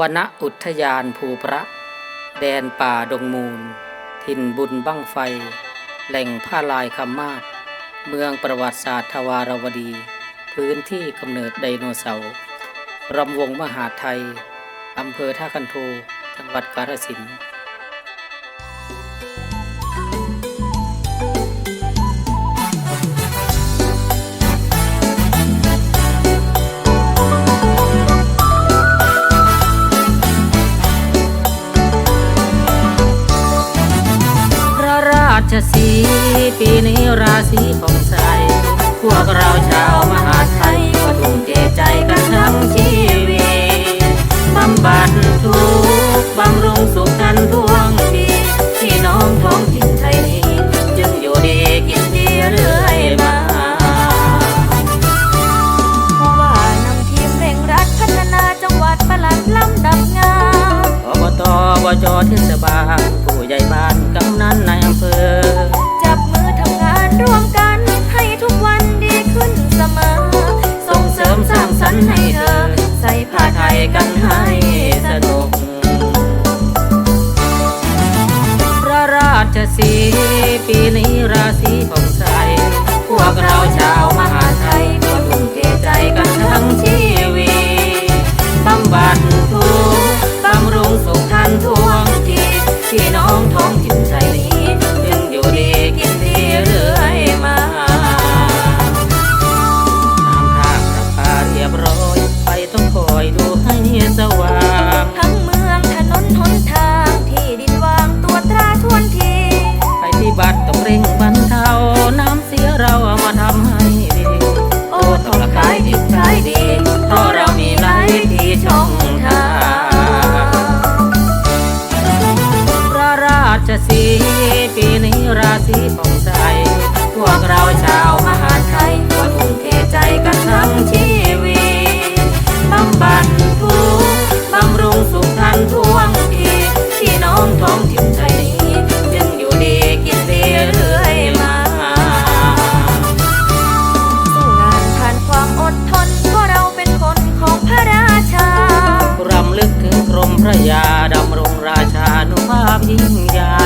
วนอุทยานภูพระ แดนป่าดงมูลถิ่นบุญบั้งไฟ แหล่งผ้าลายคำมาศเมืองประวัติศาสตร์ทวารวดี พื้นที่กำเนิดไดโนเสาร์รำวงมหาไทยอำเภอท่าคันโทจังหวัดกาฬสินธุ์ สีปีนี้ราศีผ่องใสพวกเราชาวมหาไทยก็ทุ่มเทใจกันทั้งชีวิตบำบัดทุกบำรุงสุขกันท่วงทีพี่น้องท้องถิ่นไทยนี้จึงอยู่ดีกินดีเรื่อยมาว่านำทีมเร่งรัดพัฒนาจังหวัดประหลัดลำดับงานอบตบจเทศบาลผู้ใหญ่บ้านกำนันในอำเภอ สีปีนี้ราศีผ่องใส พวกเราชาวมหาไทยก็ทุ่มเทใจกันทั้งชีวิตบำบัดทุกข์บำรุงสุขทันท่วงทีพี่น้องท้องถิ่นไทยนี้จึงอยู่ดีกินดีเรื่อยมาสู้งานผ่านความอดทนเพราะเราเป็นคนของพระราชารำลึกถึงกรมพระยาดำรงราชานุภาพยิ่งใหญ่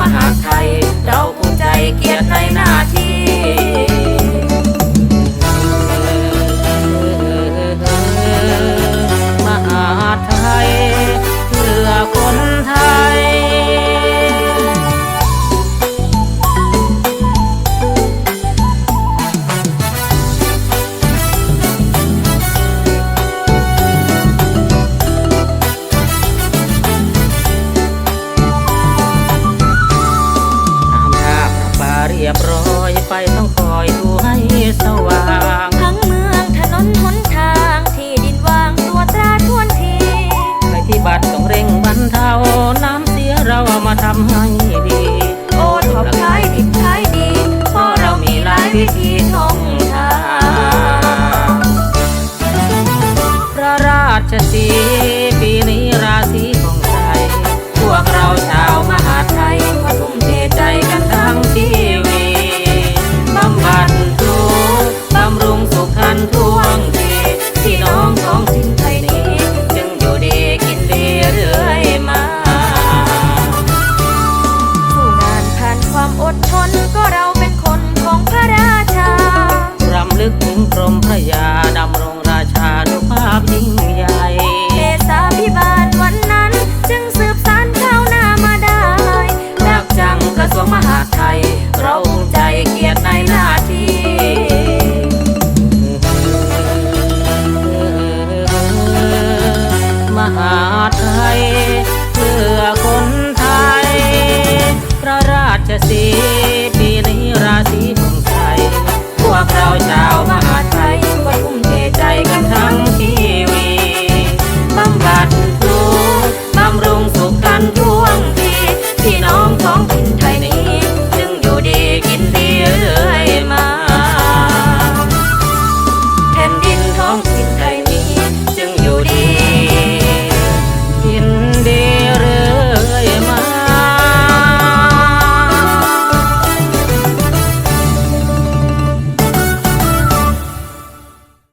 มหาดไทยเรา ร้อ